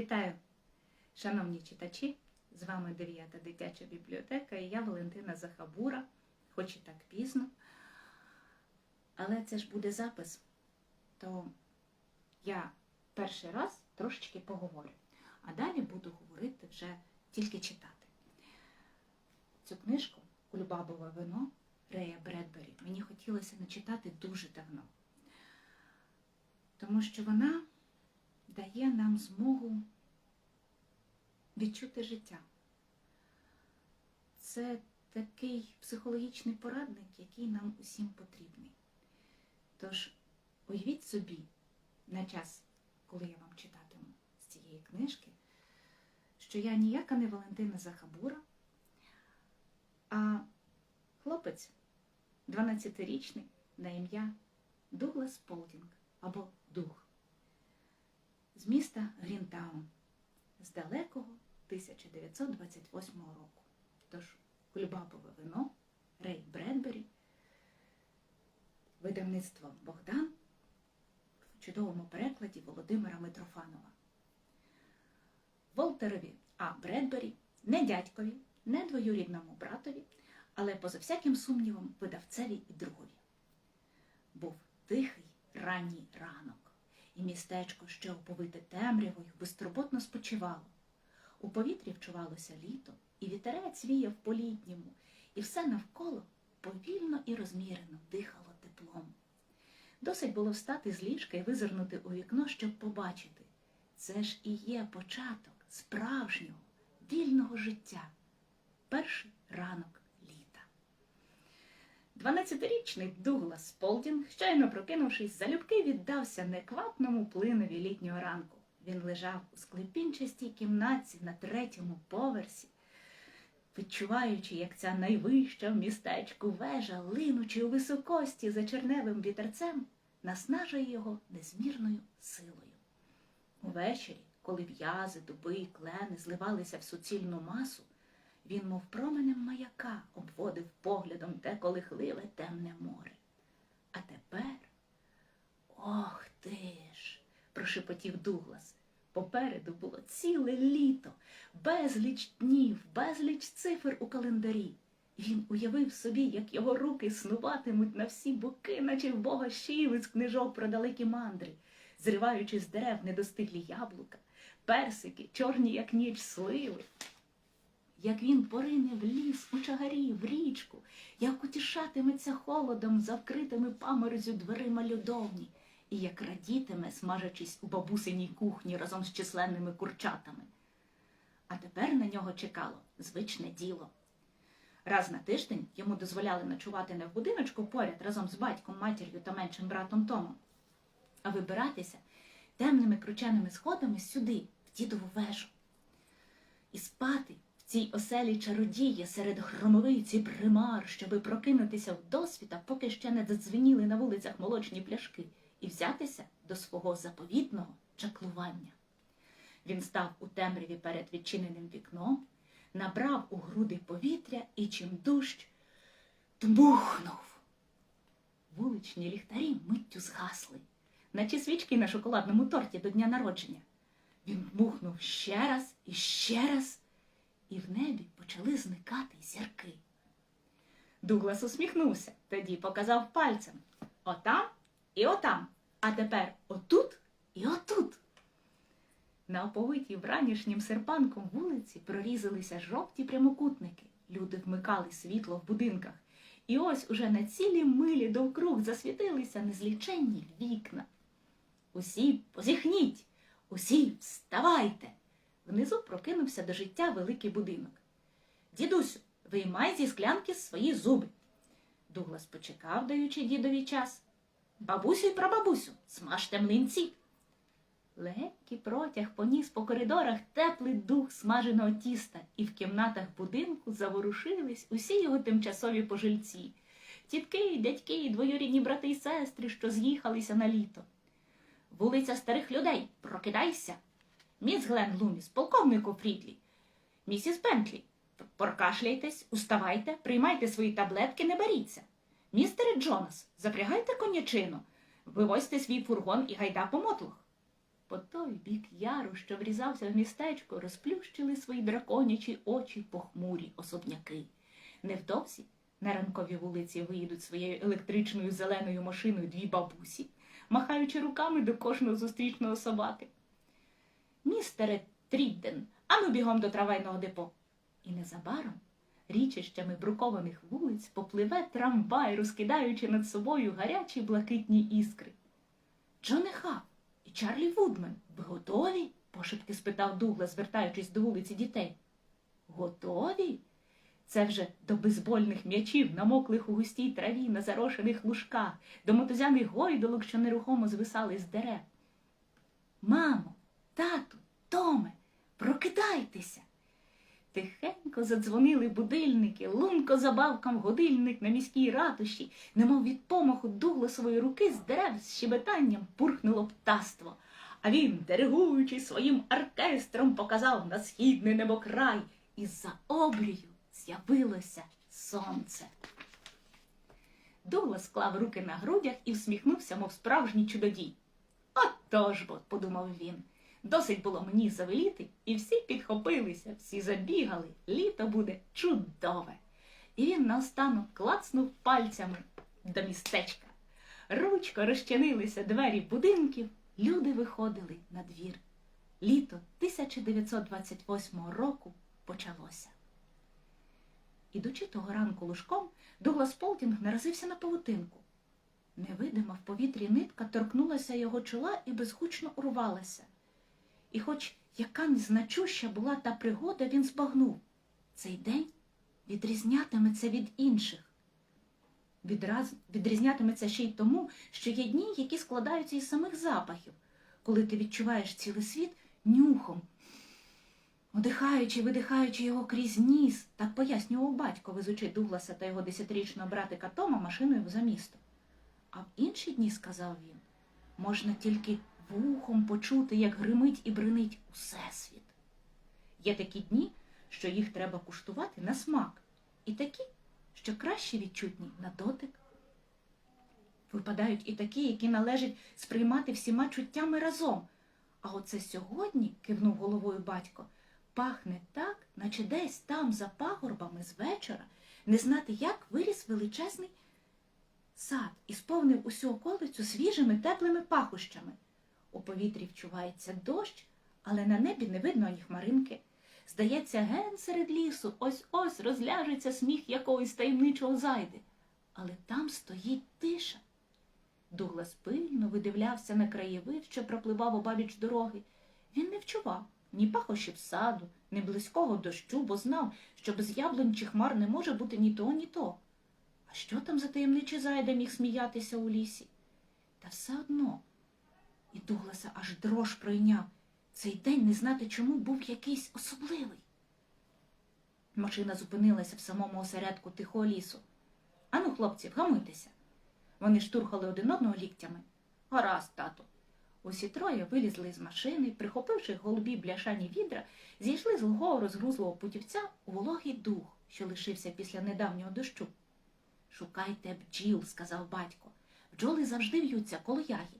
Вітаю, шановні читачі! З вами дев'ята дитяча бібліотека і я Валентина Захабура, хоч і так пізно. Але це ж буде запис, то я перший раз трошечки поговорю, а далі буду говорити вже тільки читати. Цю книжку Кульбабове вино Рея Бредбері мені хотілося начитати дуже давно, тому що вона дає нам змогу відчути життя. Це такий психологічний порадник, який нам усім потрібний. Тож уявіть собі на час, коли я вам читатиму з цієї книжки, що я ніяка не Валентина Захабура, а хлопець 12-річний на ім'я Дуглас Полдінг або Дух з міста Грінтаун з далекого 1928 року. Тож Кульбабове вино Рей Бредбері, видавництво Богдан в чудовому перекладі Володимира Митрофанова. Волтерові А. Бредбері, не дядькові, не двоюрідному братові, але поза всяким сумнівом видавцеві і другові. Був тихий ранній ранок, і містечко, що оповите темрявою, безтурботно спочивало. У повітрі вчувалося літо, і вітерець віяв по літньому, і все навколо повільно і розмірено дихало теплом. Досить було встати з ліжка і визирнути у вікно, щоб побачити. Це ж і є початок справжнього, вільного життя. Перший ранок 12-річний Дуглас Полдінг, щойно прокинувшись, залюбки віддався неквапному плинові літнього ранку. Він лежав у склепінчастій кімнатці на третьому поверсі, відчуваючи, як ця найвища в містечку вежа, линучи у високості за черневим вітерцем, наснажує його незмірною силою. Увечері, коли в'язи, дуби і клени зливалися в суцільну масу, він, мов променем маяка, обводив поглядом те колихливе темне море. А тепер, ох ти ж, прошепотів Дуглас. Попереду було ціле літо, безліч днів, безліч цифр у календарі. Він уявив собі, як його руки снуватимуть на всі боки, наче в бога щіли книжок про далекі мандри, зриваючи з дерев недостиглі яблука, персики, чорні, як ніч сливи. Як він порине в ліс, у чагарі, в річку, як утішатиметься холодом за вкритими паморозю дверима льодовні, і як радітиме, смажачись у бабусиній кухні разом з численними курчатами. А тепер на нього чекало звичне діло. Раз на тиждень йому дозволяли ночувати не в будиночку поряд разом з батьком, матір'ю та меншим братом Томом, а вибиратися темними крученими сходами сюди, в дідову вежу, і спати цій оселі чародія серед громовиці примар, щоби прокинутися в досвіта, поки ще не задзвеніли на вулицях молочні пляшки, і взятися до свого заповітного чаклування. Він став у темряві перед відчиненим вікном, набрав у груди повітря і чим дужч дмухнув. Вуличні ліхтарі миттю згасли, наче свічки на шоколадному торті до дня народження. Він дмухнув ще раз і ще раз, і в небі почали зникати зірки. Дуглас усміхнувся, тоді показав пальцем отам і отам, а тепер отут і отут. На оповитій вранішнім серпанком вулиці прорізалися жовті прямокутники. Люди вмикали світло в будинках. І ось уже на цілій милі довкруг засвітилися незліченні вікна. Усі позіхніть, усі вставайте. Внизу прокинувся до життя великий будинок. Дідусю, виймай зі склянки свої зуби. Дуглас почекав, даючи дідові час. Бабусю й прабабусю, смажте млинці. Легкий протяг поніс по коридорах теплий дух смаженого тіста, і в кімнатах будинку заворушились усі його тимчасові пожильці, тітки, дядьки, двоюрідні брати й сестри, що з'їхалися на літо. Вулиця старих людей, прокидайся. Міс Глен Луміс, полковнику Фрідлі, місіс Бентлі, прокашляйтесь, уставайте, приймайте свої таблетки, не беріться. Містере Джонас, запрягайте конячину, вивозьте свій фургон і гайда по мотлох. по той бік яру, що врізався в містечко, розплющили свої драконячі очі похмурі особняки. Невдовзі на ранковій вулиці виїдуть своєю електричною зеленою машиною дві бабусі, махаючи руками до кожного зустрічного собаки. Містере Трідден, ану бігом до трамвайного депо. І незабаром річищами брукованих вулиць попливе трамвай, розкидаючи над собою гарячі блакитні іскри. Джоне Хаб і Чарлі Вудмен, ви готові? пошепки спитав Дугла, звертаючись до вулиці дітей. Готові? Це вже до безбольних м'ячів, намоклих у густій траві на зарошених лужках, до мотузяних гойдолок, що нерухомо звисали з дерев. Мамо, тату, Томе, прокидайтеся. Тихенько задзвонили будильники, лунко забавкам годильник на міській ратуші, немов від помаху дугласової руки з дерев з щебетанням пурхнуло птаство. А він, диригуючи своїм оркестром, показав на східний небокрай, і за обрію з'явилося сонце. Дуглас склав руки на грудях і всміхнувся, мов справжній чудодій. Отож бо, подумав він, досить було мені завеліти, і всі підхопилися, всі забігали, літо буде чудове. І він наостанок клацнув пальцями до містечка. Ручко розчинилися двері будинків, люди виходили на двір. Літо 1928 року почалося. Ідучи того ранку лужком, Дуглас Полтінг наразився на павутинку. Невидима в повітрі нитка торкнулася його чола і безгучно урвалася. І хоч яка незначуща була та пригода, він збагнув. Цей день відрізнятиметься від інших. Відраз... Відрізнятиметься ще й тому, що є дні, які складаються із самих запахів, коли ти відчуваєш цілий світ нюхом, Вдихаючи, видихаючи його крізь ніс, так пояснював батько, везучи Дугласа та його десятирічного братика Тома машиною за місто. А в інші дні, сказав він, можна тільки вухом почути, як гримить і бринить усесвіт. Є такі дні, що їх треба куштувати на смак, і такі, що краще відчутні на дотик. Випадають і такі, які належить сприймати всіма чуттями разом. А оце сьогодні, кивнув головою батько, пахне так, наче десь там за пагорбами з вечора не знати, як виріс величезний сад і сповнив усю околицю свіжими теплими пахощами. У повітрі вчувається дощ, але на небі не видно ані хмаринки. Здається, ген серед лісу ось ось розляжеться сміх якогось таємничого зайди. Але там стоїть тиша. Дуглас пильно видивлявся на краєвид, що пропливав обабіч дороги. Він не вчував ні пахощів саду, ні близького дощу, бо знав, що без яблунь чи хмар не може бути ні то, ні то. А що там за таємничий зайда міг сміятися у лісі? Та все одно. І Дугласа аж дрож пройняв. Цей день не знати чому був якийсь особливий. Машина зупинилася в самому осередку тихого лісу. Ану, хлопці, вгамуйтеся. Вони штурхали один одного ліктями. Гаразд, тату. Усі троє вилізли з машини, прихопивши голубі бляшані відра, зійшли з лугого розгрузлого путівця у вологий дух, що лишився після недавнього дощу. Шукайте бджіл, сказав батько. Бджоли завжди в'ються коло ягід,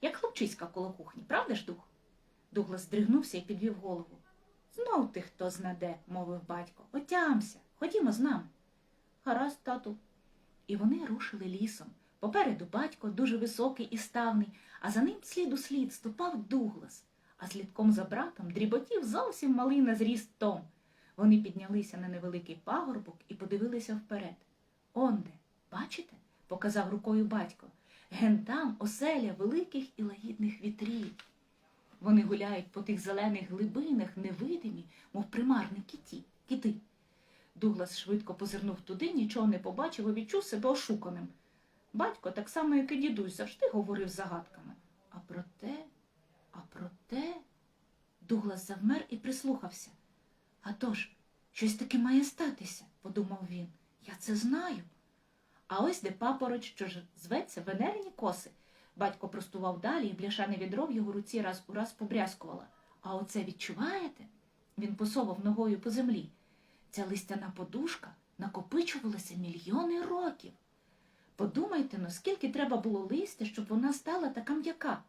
як хлопчиська коло кухні, правда ж, дух? Дуглас здригнувся і підвів голову. Знов ти хто знаде, мовив батько. Отямся, ходімо з нами. Гаразд, тату. І вони рушили лісом. Попереду батько, дуже високий і ставний, а за ним слід у слід ступав Дуглас, а слідком за братом дріботів зовсім малий на зріст Том. Вони піднялися на невеликий пагорбок і подивилися вперед. Онде, бачите? показав рукою батько. Ген там оселя великих і лагідних вітрів. Вони гуляють по тих зелених глибинах, невидимі, мов примарні кіті, кити. Дуглас швидко позирнув туди, нічого не побачив і відчув себе ошуканим. Батько, так само, як і дідусь, завжди говорив загадками. А проте, а проте, Дуглас завмер і прислухався. А тож, щось таке має статися, подумав він. Я це знаю. А ось де папороч, що ж зветься венерні коси. Батько простував далі, і бляшане відро в його руці раз у раз побрязкувало. А оце відчуваєте? Він посовав ногою по землі. Ця листяна подушка накопичувалася мільйони років. Подумайте, ну скільки треба було листя, щоб вона стала така м'яка.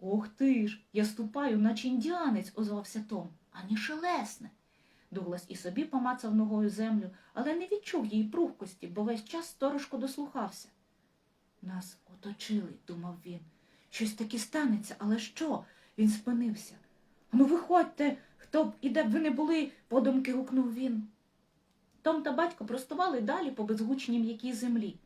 Ох ти ж, я ступаю, наче індіанець, озвався Том, ані шелесне. Дуглас і собі помацав ногою землю, але не відчув її прухкості, бо весь час сторожко дослухався. Нас оточили, думав він. Щось таке станеться, але що? Він спинився. Ну, виходьте, хто б і де б ви не були, подумки гукнув він. Том та батько простували далі по безгучній м'якій землі.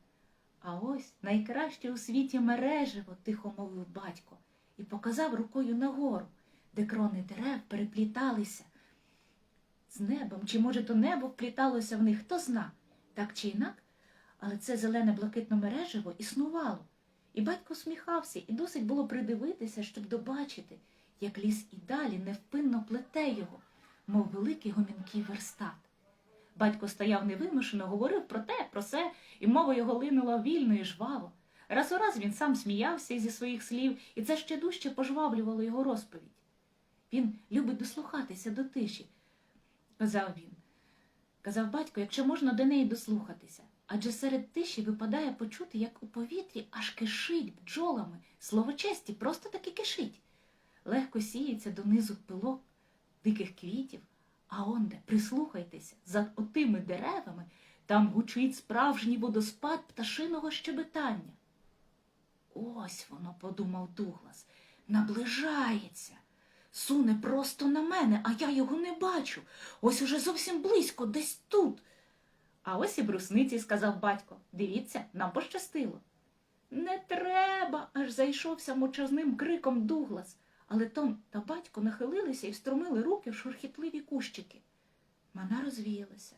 А ось найкраще у світі мережево, тихо мовив батько, і показав рукою нагору, де крони дерев перепліталися з небом, чи, може, то небо впліталося в них, хто зна, так чи інак, але це зелене блакитне мережево існувало. І батько сміхався, і досить було придивитися, щоб добачити, як ліс і далі невпинно плете його, мов великий гомінкий верстат. Батько стояв невимушено, говорив про те, про се, і мова його линула вільно і жваво. Раз у раз він сам сміявся зі своїх слів, і це ще дужче пожвавлювало його розповідь. Він любить дослухатися до тиші, казав він. Казав батько, якщо можна до неї дослухатися, адже серед тиші випадає почути, як у повітрі аж кишить бджолами, слово честі просто таки кишить. Легко сіється донизу пилок диких квітів, а онде, прислухайтеся, за отими деревами там гучить справжній водоспад пташиного щебетання. Ось воно, подумав Дуглас, наближається. Суне просто на мене, а я його не бачу. Ось уже зовсім близько, десь тут. А ось і брусниці, сказав батько. Дивіться, нам пощастило. Не треба, аж зайшовся мовчазним криком Дуглас. Але Том та батько нахилилися і встромили руки в шурхітливі кущики. Мана розвіялася.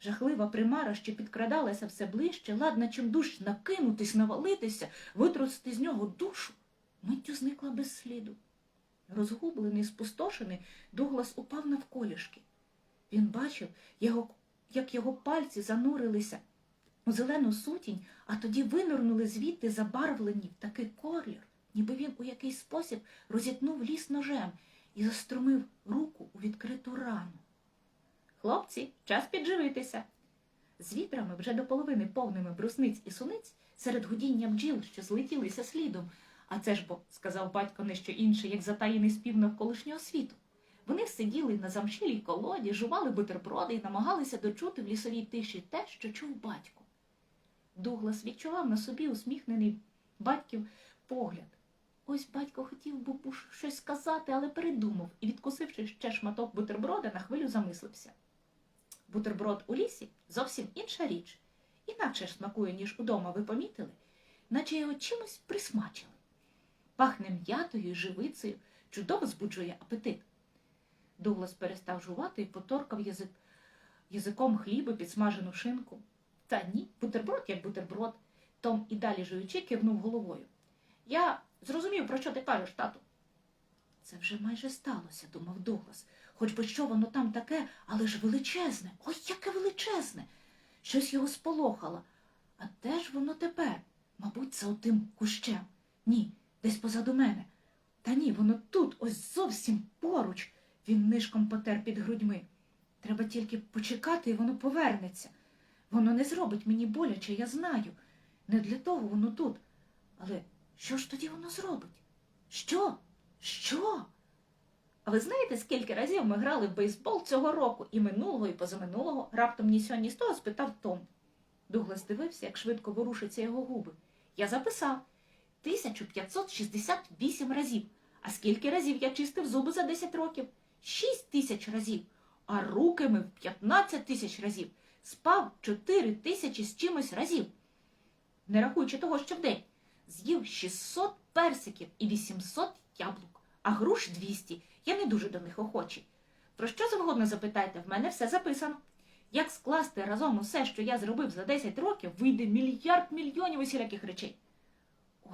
Жахлива примара, що підкрадалася все ближче, ладна чим душ накинутись, навалитися, витрусити з нього душу, миттю зникла без сліду. Розгублений, спустошений, Дуглас упав навколішки. Він бачив, його, як його пальці занурилися у зелену сутінь, а тоді винурнули звідти забарвлені в такий колір, ніби він у якийсь спосіб розітнув ліс ножем і заструмив руку у відкриту рану. Хлопці, час підживитися. З вітрами вже до половини повними брусниць і суниць серед гудіння бджіл, що злетілися слідом. А це ж бо, сказав батько не що інше, як затаєний спів навколишнього світу. Вони сиділи на замшилій колоді, жували бутерброди і намагалися дочути в лісовій тиші те, що чув батько. Дуглас відчував на собі усміхнений батьків погляд. Ось батько хотів би щось сказати, але передумав і, відкусивши ще шматок бутерброда, на хвилю замислився. Бутерброд у лісі зовсім інша річ. Інакше ж смакує, ніж удома, ви помітили, наче його чимось присмачили. Пахне м'ятою і живицею, чудово збуджує апетит. Дуглас перестав жувати і поторкав язик, язиком хліба підсмажену шинку. Та ні, бутерброд як бутерброд. Том і далі жуючи кивнув головою. Я зрозумів, про що ти кажеш, тату. Це вже майже сталося, думав Дуглас. Хоч би що воно там таке, але ж величезне. Ой, яке величезне. Щось його сполохало. А де ж воно тепер? Мабуть, це отим кущем. Ні, десь позаду мене. Та ні, воно тут, ось зовсім поруч. Він нишком потер під грудьми. Треба тільки почекати, і воно повернеться. Воно не зробить мені боляче, я знаю. Не для того воно тут. Але що ж тоді воно зробить? Що? Що? А ви знаєте, скільки разів ми грали в бейсбол цього року і минулого, і позаминулого? Раптом ні сьогодні з того спитав Том. Дуглас дивився, як швидко ворушаться його губи. Я записав 1568 разів. А скільки разів я чистив зуби за 10 років? 6 тисяч разів. А руки мив 15 тисяч разів. Спав 4 тисячі з чимось разів. Не рахуючи того, що вдень. З'їв 600 персиків і 800 яблук, а груш 200. Я не дуже до них охочий. Про що завгодно запитайте, в мене все записано. Як скласти разом усе, що я зробив за 10 років, вийде мільярд мільйонів усіляких речей.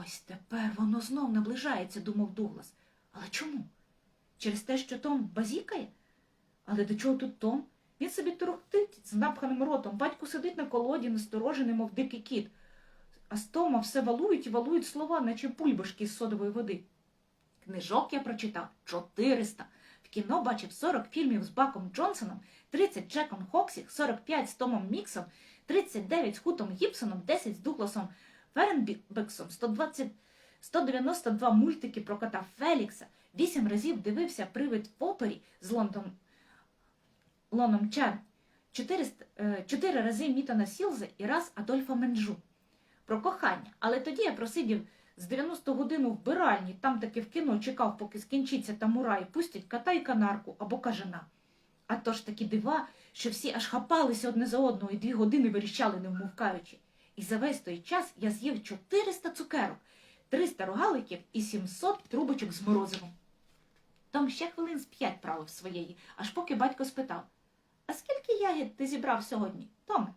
Ось тепер воно знов наближається, думав Дуглас. Але чому? Через те, що Том базікає? Але до чого тут Том? Він собі торохтить з напханим ротом. Батько сидить на колоді, насторожений, мов дикий кіт. А з Тома все валують і валують слова, наче пульбашки з содової води. Книжок я прочитав 400. В кіно бачив 40 фільмів з Баком Джонсоном, 30 Джеком Хоксі, 45 з Томом Міксом, 39 з Хутом Гібсоном, 10 з Дугласом Ференбексом, 120 192 мультики про кота Фелікса, 8 разів дивився привид в опері з Лондон... Лоном 400, е, 4 рази Мітана Сілза і раз Адольфа Менджу. Про кохання. Але тоді я просидів з 90 годину в биральні, там таки в кіно чекав, поки скінчиться тамура і пустять кота і канарку або кажана. А то ж такі дива, що всі аж хапалися одне за одного і дві години виріщали, не вмовкаючи. І за весь той час я з'їв 400 цукерок, 300 рогаликів і 700 трубочок з морозивом. Том ще хвилин з п'ять правив своєї, аж поки батько спитав: А скільки ягід ти зібрав сьогодні, Томе?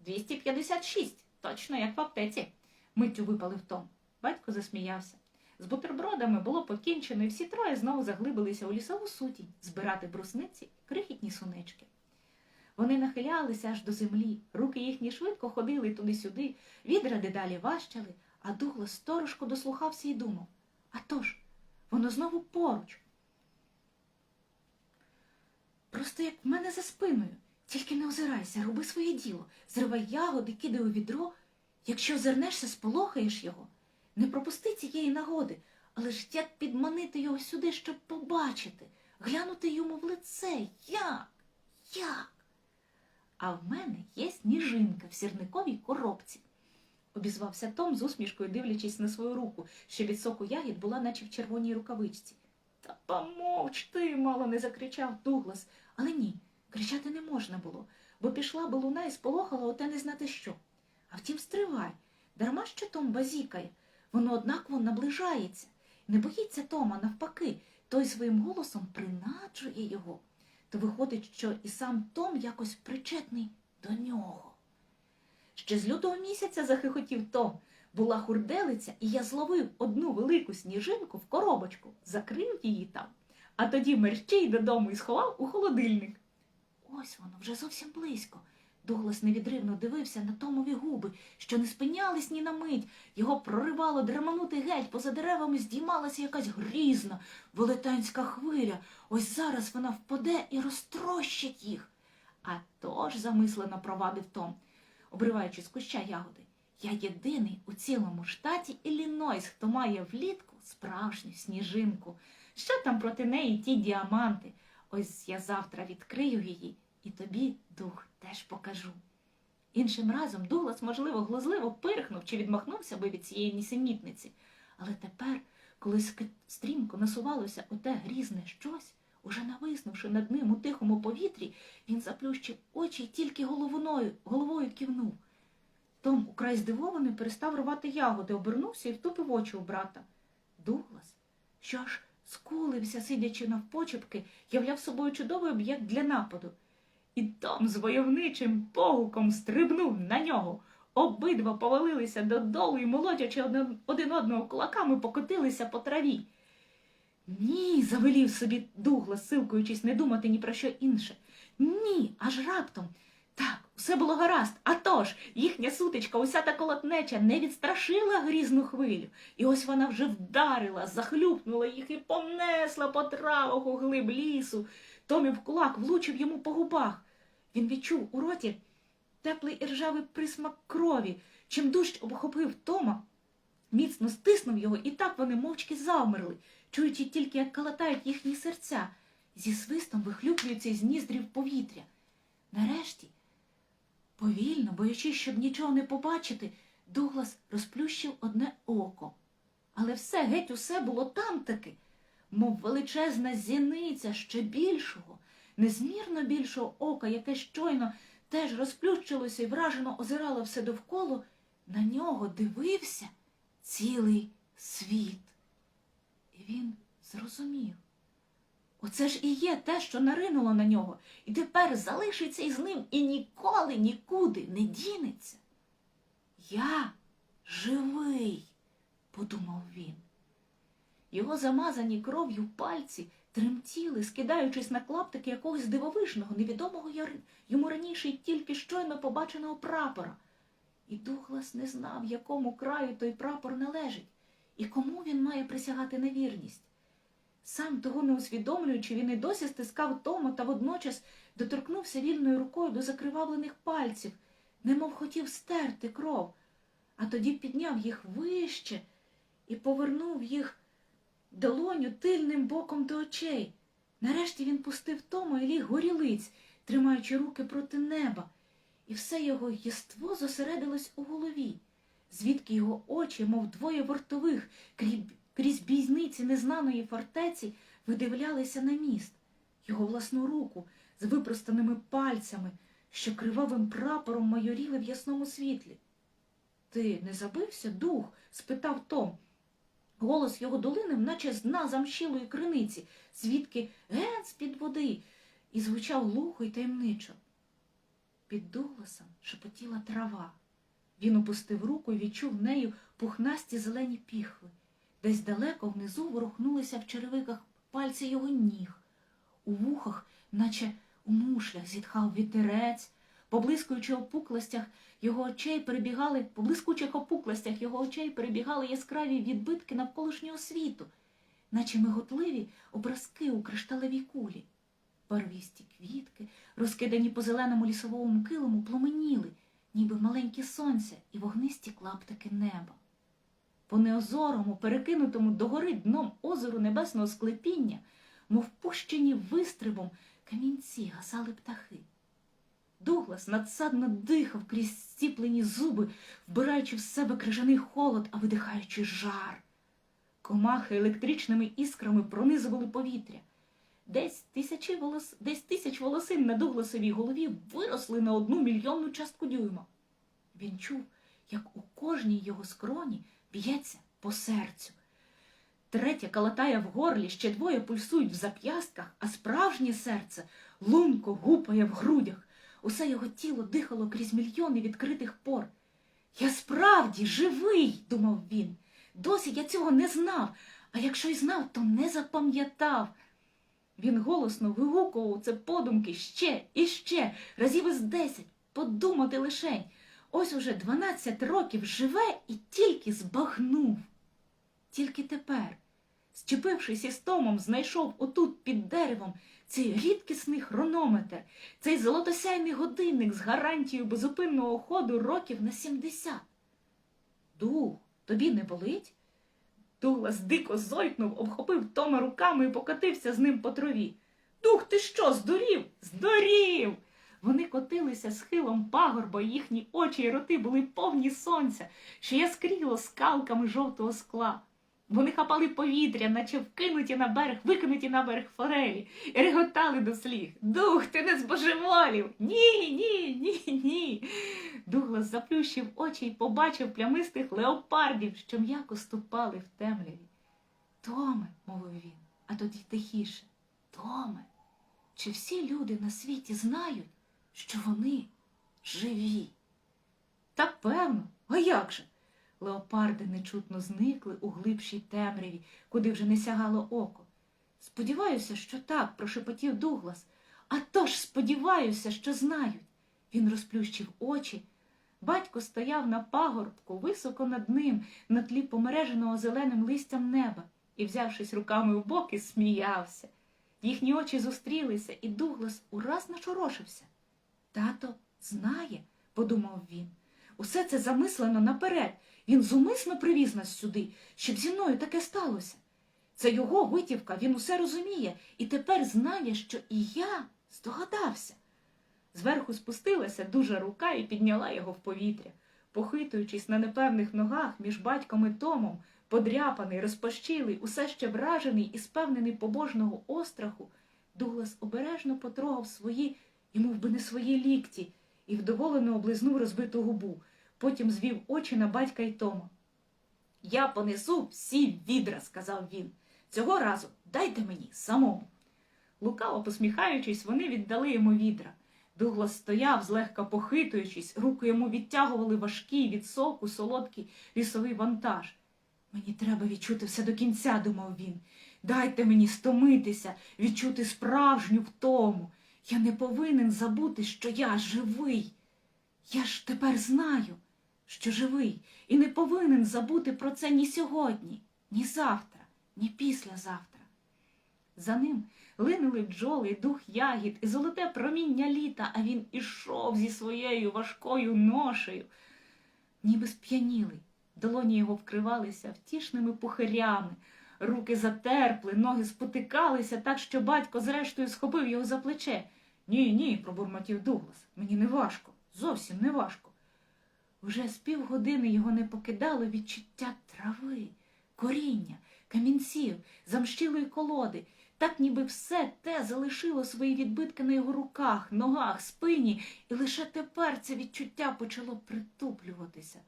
256, точно як в аптеці, миттю випалив Том. Батько засміявся. З бутербродами було покінчено, і всі троє знову заглибилися у лісову сутінь збирати брусниці, крихітні сунечки. Вони нахилялися аж до землі, руки їхні швидко ходили туди-сюди, відра дедалі важчали, а Дуглас сторожко дослухався і думав а тож, воно знову поруч. Просто як в мене за спиною. Тільки не озирайся, роби своє діло, зривай ягоди, кидай у відро. Якщо озирнешся, сполохаєш його. Не пропусти цієї нагоди, але ж як підманити його сюди, щоб побачити, глянути йому в лице. Як? Як? А в мене є сніжинка в сірниковій коробці, обізвався Том з усмішкою, дивлячись на свою руку, що від соку ягід була, наче в червоній рукавичці. Та помовч ти, мало не закричав Дуглас. Але ні, кричати не можна було, бо пішла би луна і сполохала оте не знати що. А втім, стривай, дарма що Том базікає, воно однаково наближається. Не боїться Тома, навпаки, той своїм голосом принаджує його. То виходить, що і сам Том якось причетний до нього. Ще з лютого місяця захихотів Том. Була хурделиця, і я зловив одну велику сніжинку в коробочку, закрив її там, а тоді мерщій додому і сховав у холодильник. Ось воно вже зовсім близько. Дуглас невідривно дивився на Томові губи, що не спинялись ні на мить. Його проривало дреманути геть, поза деревами здіймалася якась грізна велетенська хвиля. Ось зараз вона впаде і розтрощить їх. А тож, замислено провадив Том, обриваючи з куща ягоди. Я єдиний у цілому штаті Іллінойс, хто має влітку справжню сніжинку. Що там проти неї ті діаманти? Ось я завтра відкрию її і тобі дух теж покажу. Іншим разом Дуглас, можливо, глузливо пирхнув чи відмахнувся би від цієї нісенітниці. Але тепер, коли стрімко насувалося оте грізне щось, уже нависнувши над ним у тихому повітрі, він заплющив очі й тільки головою, головою кивнув. Том, украй здивований, перестав рвати ягоди, обернувся і втупив очі у брата. Дуглас, що аж скулився, сидячи навпочепки, являв собою чудовий об'єкт для нападу. І Том з войовничим погуком стрибнув на нього. Обидва повалилися додолу і, молодячи один, одного кулаками, покотилися по траві. Ні, завелів собі Дуглас, силкуючись не думати ні про що інше. Ні, аж раптом. Так, все було гаразд. А тож, їхня сутичка, уся та колотнеча не відстрашила грізну хвилю. І ось вона вже вдарила, захлюпнула їх і понесла по травах у глиб лісу. Томів кулак влучив йому по губах. Він відчув у роті теплий і ржавий присмак крові. Чим дужч обхопив Тома, міцно стиснув його, і так вони мовчки завмерли, чуючи тільки, як калатають їхні серця, зі свистом вихлюплюються із ніздрів повітря. Нарешті, повільно, боячись, щоб нічого не побачити, Дуглас розплющив одне око. Але все, геть усе було там таки, мов величезна зіниця ще більшого, незмірно більшого ока, яке щойно теж розплющилося і вражено озирало все довкола, на нього дивився цілий світ. І він зрозумів. Оце ж і є те, що наринуло на нього, і тепер залишиться із ним і ніколи нікуди не дінеться. Я живий, подумав він. Його замазані кров'ю пальці тремтіли, скидаючись на клаптики якогось дивовижного, невідомого йому раніше й тільки щойно побаченого прапора. І Дуглас не знав, якому краю той прапор належить, і кому він має присягати на вірність. Сам того не усвідомлюючи, він і досі стискав Тома та водночас доторкнувся вільною рукою до закривавлених пальців, немов хотів стерти кров, а тоді підняв їх вище і повернув їх долоню тильним боком до очей. Нарешті він пустив Тома і ліг горілиць, тримаючи руки проти неба, і все його єство зосередилось у голові, звідки його очі, мов двоє вартових, крізь бійниці незнаної фортеці, видивлялися на міст, його власну руку з випростаними пальцями, що кривавим прапором майоріли в ясному світлі. Ти не забився, дух? спитав Том. Голос його долинив, наче з дна замщілої криниці, звідки ген з-під води, і звучав глухо й таємничо. Під Дугласом шепотіла трава. Він опустив руку і відчув нею пухнасті зелені піхви. Десь далеко внизу ворухнулися в черевиках пальці його ніг. У вухах, наче у мушлях, зітхав вітерець, поблискуючи опуклостях його очей перебігали, по блискучих опуклостях його очей перебігали яскраві відбитки навколишнього світу, наче миготливі образки у кришталевій кулі. Барвісті квітки, розкидані по зеленому лісовому килиму, пломеніли, ніби маленькі сонця і вогнисті клаптики неба. По неозорому, перекинутому догори дном озеру небесного склепіння, мов пущені вистрибом, камінці гасали птахи. Дуглас надсадно дихав крізь стіплені зуби, вбираючи в себе крижаний холод, а видихаючи жар. Комахи електричними іскрами пронизували повітря. Десь тисячі волос... Десь тисяч волосин на Дугласовій голові виросли на одну мільйонну частку дюйма. Він чув, як у кожній його скроні б'ється по серцю. Третя калатає в горлі, ще двоє пульсують в зап'ястках, а справжнє серце лунко гупає в грудях. Усе його тіло дихало крізь мільйони відкритих пор. Я справді живий, думав він. Досі я цього не знав, а якщо й знав, то не запам'ятав. Він голосно вигукував це подумки ще і ще, разів із десять, подумати лишень. Ось уже дванадцять років живе і тільки збагнув. Тільки тепер, зчепившись із Томом, знайшов отут під деревом цей рідкісний хронометр, цей золотосяйний годинник з гарантією безупинного ходу років на сімдесят. Дух, тобі не болить? Дуглас дико зойкнув, обхопив Тома руками і покотився з ним по траві. Дух, ти що, здурів? Здурів! Вони котилися схилом пагорба, їхні очі й роти були повні сонця, що яскріло скалками жовтого скла. Вони хапали повітря, наче вкинуті на берег, викинуті на берег форелі, і реготали до сліг. Дух, ти не збожеволів! Ні, ні, ні, ні. Дуглас заплющив очі й побачив плямистих леопардів, що м'яко ступали в темряві. Томе, мовив він, а тоді тихіше. Томе, чи всі люди на світі знають, що вони живі? Та певно, а як же? Леопарди нечутно зникли у глибшій темряві, куди вже не сягало око. Сподіваюся, що так, прошепотів Дуглас. А тож сподіваюся, що знають. Він розплющив очі. Батько стояв на пагорбку високо над ним, на тлі помереженого зеленим листям неба, і, взявшись руками в боки, сміявся. Їхні очі зустрілися, і Дуглас ураз начорошився. Тато знає, подумав він. Усе це замислено наперед. Він зумисно привіз нас сюди, щоб зі мною таке сталося. Це його витівка, він усе розуміє і тепер знає, що і я здогадався. Зверху спустилася дуже рука і підняла його в повітря. Похитуючись на непевних ногах між батьком і Томом, подряпаний, розпащилий, усе ще вражений і спевнений побожного остраху, Дуглас обережно потрогав свої, мов би не свої лікті, і вдоволено облизнув розбиту губу. Потім звів очі на батька й Тома. Я понесу всі відра, сказав він. Цього разу дайте мені самому. Лукаво посміхаючись, вони віддали йому відра. Дуглас стояв, злегка похитуючись, руки йому відтягували важкий від соку, солодкий лісовий вантаж. Мені треба відчути все до кінця, думав він. Дайте мені стомитися, відчути справжню втому. Я не повинен забути, що я живий. Я ж тепер знаю, що живий, і не повинен забути про це ні сьогодні, ні завтра, ні післязавтра. За ним линули бджоли, дух ягід і золоте проміння літа, а він ішов зі своєю важкою ношею, ніби сп'янілий, Долоні його вкривалися втішними пухирями, руки затерпли, ноги спотикалися так, що батько зрештою схопив його за плече. Ні, ні, пробурмотів Дуглас. Мені не важко, зовсім не важко. Уже з півгодини його не покидало відчуття трави, коріння, камінців, замщілої колоди, так ніби все те залишило свої відбитки на його руках, ногах, спині, і лише тепер це відчуття почало притуплюватися.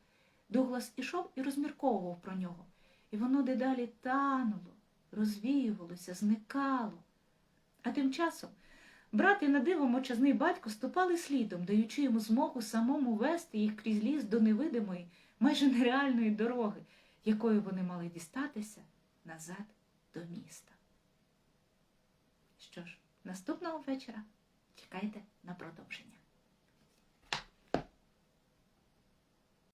Дуглас ішов і розмірковував про нього, і воно дедалі тануло, розвіювалося, зникало. А тим часом брат і на диво мовчазний батько ступали слідом, даючи йому змогу самому вести їх крізь ліс до невидимої, майже нереальної дороги, якою вони мали дістатися назад до міста. Що ж, наступного вечора чекайте на продовження.